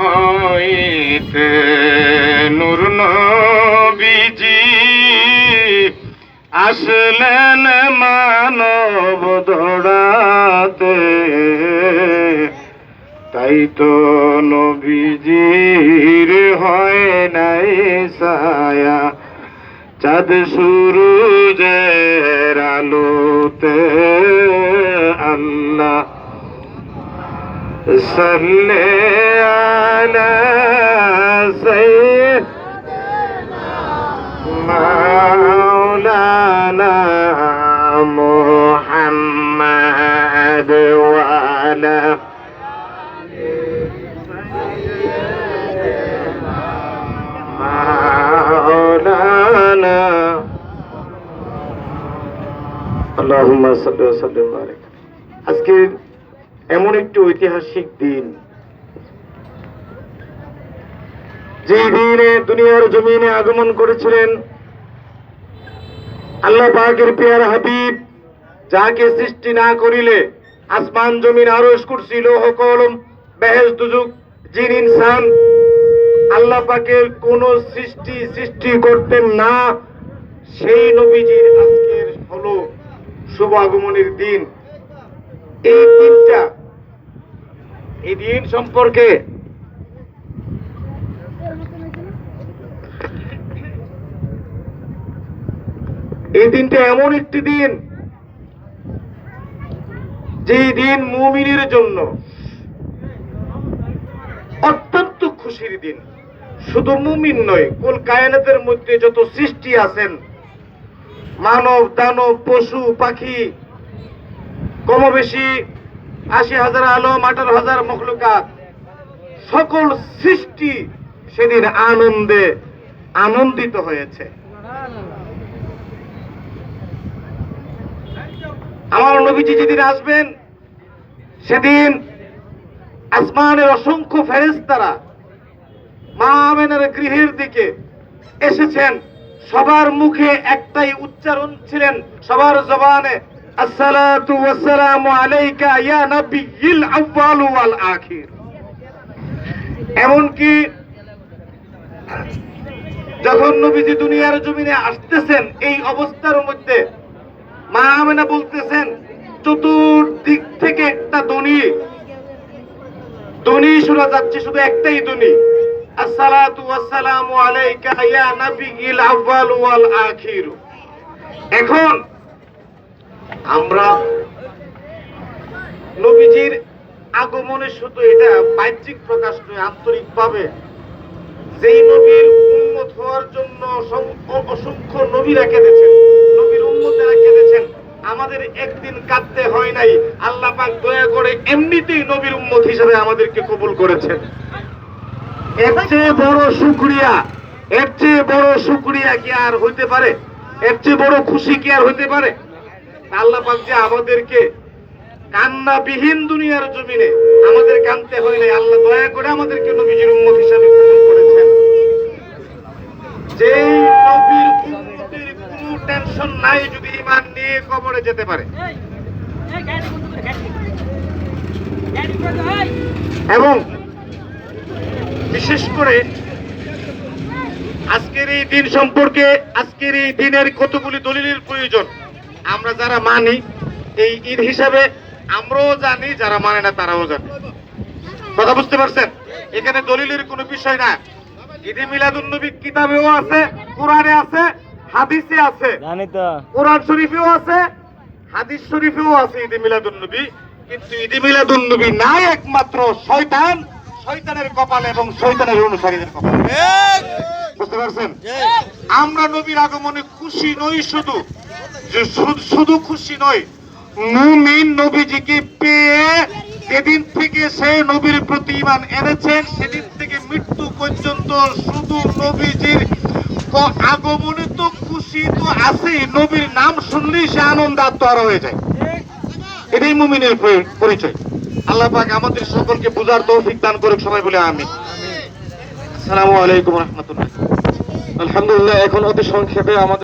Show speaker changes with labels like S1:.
S1: হইতে নূর নবীজি আসলেন মানব দৌড়াতে। তাই তো নবীজির হয় নাই ছায়া। চাঁদ সূরজের আলোতে আল্লাহ সাল্লে আলা মাওলানা মুহাম্মদ ওয়া আলা আজকে এমন একটি ঐতিহাসিক দিন। যে দিনে দুনিয়ার জমিনে আগমন করেছিলেন আল্লাহ পাকের পেয়ার হাবিব, যাকে সৃষ্টি না করিলে আসমান, জমিন আরও কুরসি, লৌহ, কলম বেহেজ দুজুক জিন, ইনসান আল্লাহ পাকের কোন সৃষ্টি সৃষ্টি করতেন না। সেই নবীজির আজকের হলো। শুভ আগমনের দিন। এই দিনটা, এই দিন সম্পর্কে এই দিনটা এমন একটি দিন যে দিন মুমিনের জন্য অত্যন্ত খুশির দিন। শুধু মুমিন নয়, কুল কায়নাতের মধ্যে যত সৃষ্টি আছেন মানব, দানব, পশু, পাখি কম বেশি আশি হাজার আলম, আঠারো হাজার মখলুকাত, সকল সৃষ্টি সেদিন আনন্দে আনন্দিত হয়েছে। আমার নবীজি যেদিন আসবেন, সেদিন আসমানের অসংখ্য ফেরেস্তারা মা আমেনার গৃহের দিকে এসেছেন। সবার মুখে একটাই উচ্চারণ ছিলেন, সবার জবানে, আসসালাতু ওয়াসসালামু আলাইকা ইয়া নবিয়্যিল আউয়াল ওয়াল আখির। এমনকি যখন নবীজি দুনিয়ার জমিনে আসতেছেন, এই অবস্থার মধ্যে মা আমেনা বলতেছেন, চতুর্দিক থেকে একটা ধ্বনি। ধ্বনি শোনা যাচ্ছে, শুধু একটাই ধ্বনি। এখন আমরা নবীজির আগমনে শুধু এটা বাহ্যিক প্রকাশ নয় যেই নবীর উন্মত হওয়ার জন্য অসংখ্য নবীরা কেঁদেছেন, নবীর উন্মতেরা কেঁদেছেন। আমাদের একদিন কাঁদতে হয় নাই, আল্লাহ পাক দয়া করে এমনিতেই নবীর উম্মত হিসেবে আমাদেরকে কবুল করেছেন। এর চেয়ে বড় শুক্রিয়া এর চেয়ে বড় শুক্রিয়া কি আর হইতে পারে? এর চেয়ে বড় খুশি কি আর হইতে পারে? আল্লাহ পাক যে আমাদেরকে কান্নাবিহীন দুনিয়ার জমিনে আমাদের কানতে নাই আল্লাহ দয়া করে আমাদেরকে নবীজির উম্মত হিসাবে কবুল করেছেন। যে নবীর উম্মতের কোনো টেনশন নাই যদি ইমান নিয়ে কবরে যেতে পারে। এবং বিশেষ করে আজকের এই দিন সম্পর্কে আজকের এই দিনের কতগুলি দলিলের প্রয়োজন আমরা যারা মানি এই ঈদ হিসাবে আমরাও জানি যারা মানে না তারাও জানে। কথা বুঝতে পারছেন? এখানে দলিলের কোনো বিষয় না। ঈদে মিলাদুন নবী কিতাবেও আছে কোরআনে আছে হাদিসে আছে। কোরআন শরীফেও আছে হাদিস শরীফেও আছে ঈদে মিলাদুন নবী কিন্তু ঈদে মিলাদুন নবী নাই একমাত্র শয়তান শয়তানের কপাল এবং শয়তানের অনুসারীদের কপাল। বুঝতে পারছেন? আমরা নবীর আগমনে খুশি নই শুধু। যে শুধু- খুশি নয় মুমিন নবীজিকে পেয়ে সেদিন থেকে সে নবীর প্রতি ইমান এনেছেন সেদিন থেকে মৃত্যু পর্যন্ত শুধু নবীজির আগমনে তো খুশি তো আছেই নবীর নাম শুনলেই সে আনন্দ আত্মহারা হয়ে যায়। এটাই মুমিনের পরিচয়। আল্লাহ পাক আমাদের সকলকে বুঝার তৌফিক দান করুক, সবাই বলে আমি আসসালামু আলাইকুম রহমতুল্লাহ। আলহামদুলিল্লাহ, এখন অতি সংক্ষেপে আমাদের